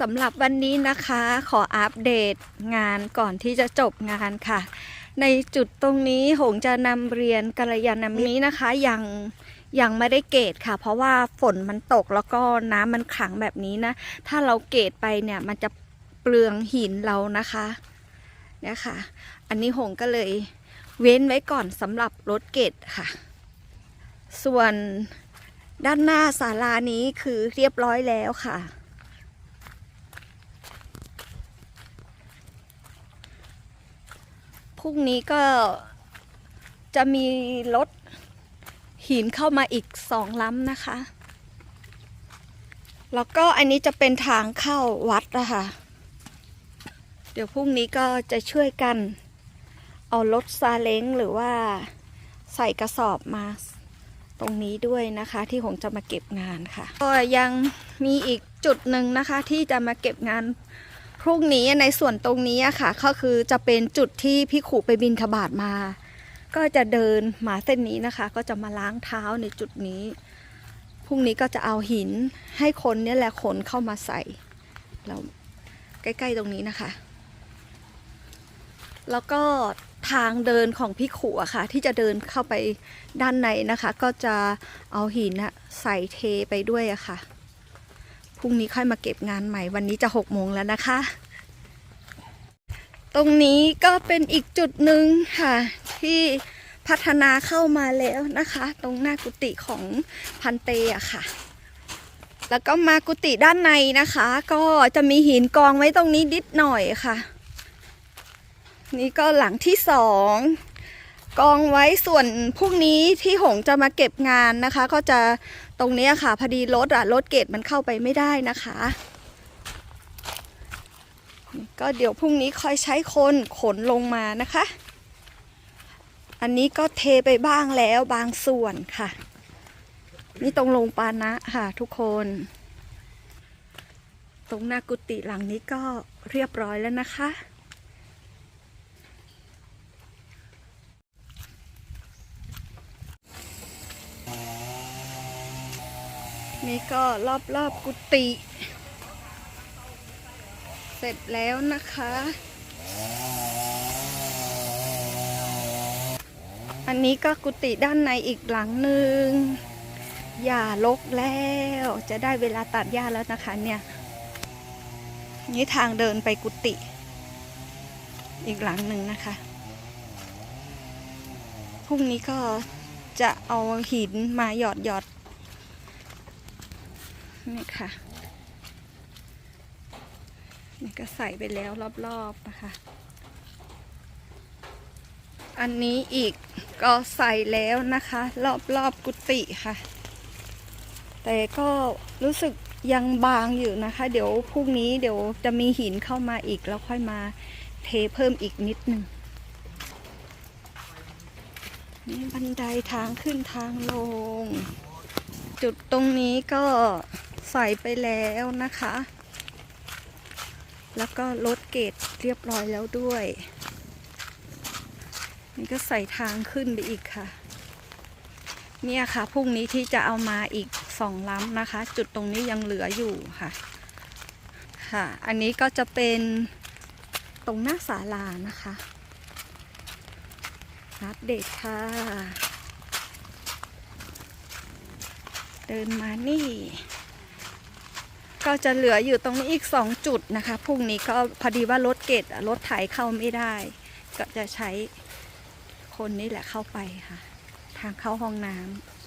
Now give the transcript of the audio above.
สำหรับวันนี้นะคะขออัปเดตงานก่อนที่จะจบงานค่ะ ในจุดตรงนี้หงจะนำเรียนกัลยาณมิตรนี้นะคะยังยังไม่ได้เกตค่ะ เพราะว่าฝนมันตกแล้วก็น้ำมันขังแบบนี้นะ ถ้าเราเกตไปเนี่ยมันจะเปลืองหินเรานะคะเนี่ยค่ะ อันนี้หงก็เลยเว้นไว้ก่อนสำหรับรถเกตค่ะ ส่วนด้านหน้าศาลานี้คือเรียบร้อยแล้วค่ะ พรุ่งนี้ก็จะมีรถหินเข้ามาอีกสองลำนะคะ แล้วก็อันนี้จะเป็นทางเข้าวัดนะคะเดี๋ยวพรุ่งนี้ก็จะช่วยกัน เอารถซาเล้งหรือว่าใส่กระสอบมาตรงนี้ด้วยนะคะที่ผมจะมาเก็บงานค่ะ ก็ยังมีอีกจุดหนึ่งนะคะที่จะมาเก็บงาน พรุ่งนี้ในส่วนตรงนี้อะค่ะ ก็คือจะเป็นจุดที่พี่ขู่ไปบินทบาทมา ก็จะเดินมาเส้นนี้นะคะ ก็จะมาล้างเท้าในจุดนี้ พรุ่งนี้ก็จะเอาหินให้คนเนี่ยแหละขนเข้ามาใส่แล้วใกล้ๆตรงนี้นะคะ แล้วก็ทางเดินของพี่ขู่อะค่ะ ที่จะเดินเข้าไปด้านในนะคะ ก็จะเอาหินใส่เทไปด้วยอะค่ะ พรุ่งนี้ค่อยมาเก็บงานใหม่ วันนี้จะหกโมงแล้วนะคะ ตรงนี้ก็เป็นอีกจุดหนึ่งค่ะ ที่พัฒนาเข้ามาแล้วนะคะ ตรงหน้ากุฏิของพันเตอะค่ะ แล้วก็มากุฏิด้านในนะคะ ก็จะมีหินกองไว้ตรงนี้นิดหน่อยค่ะ นี่ก็หลังที่สอง กองไว้ส่วนพรุ่งนี้ที่หงจะมาเก็บงานนะคะ ก็จะตรงนี้ค่ะพอดีรถอะรถเกตมันเข้าไปไม่ได้นะคะ ก็เดี๋ยวพรุ่งนี้คอยใช้คนขนลงมานะคะ อันนี้ก็เทไปบ้างแล้วบางส่วนค่ะ นี่ตรงลงปานะค่ะทุกคน ตรงหน้ากุฏิหลังนี้ก็เรียบร้อยแล้วนะคะ นี่ก็รอบรอบๆกุฏิ เสร็จแล้วนะคะ อันนี้ก็กุฏิด้านในอีกหลังหนึ่งอย่าลกแล้ว จะได้เวลาตัดหญ้าแล้วนะคะเนี่ยนี่ทางเดินไปกุฏิอีกหลังหนึ่งนะคะ พรุ่งนี้ก็จะเอาหินมาหยอดหยอด นี่ค่ะนี่ก็ใส่ไปแล้วรอบๆนะคะ อันนี้อีกก็ใส่แล้วนะคะ รอบๆกุฏิค่ะ แต่ก็รู้สึกยังบางอยู่นะคะ เดี๋ยวพรุ่งนี้เดี๋ยวจะมีหินเข้ามาอีกแล้วค่อยมาเทเพิ่มอีกนิดหนึ่งนี่บันไดทางขึ้นทางลง จุดตรงนี้ก็ ใส่ไปแล้วนะคะ แล้วก็ลดเกรดเรียบร้อยแล้วด้วย นี่ก็ใส่ทางขึ้นไปอีกค่ะ เนี่ยค่ะพรุ่งนี้ที่จะเอามาอีกสองล้ำนะคะ จุดตรงนี้ยังเหลืออยู่ค่ะ ค่ะ อันนี้ก็จะเป็นตรงหน้าศาลานะคะอัปเดตค่ะ เดินมานี่ ก็จะเหลืออยู่ตรงนี้อีกสองจุดนะคะพรุ่งนี้ก็พอดีว่ารถเกตรถไถเข้าไม่ได้ ก็จะใช้คนนี่แหละเข้าไปค่ะ ทางเข้าห้องน้ำ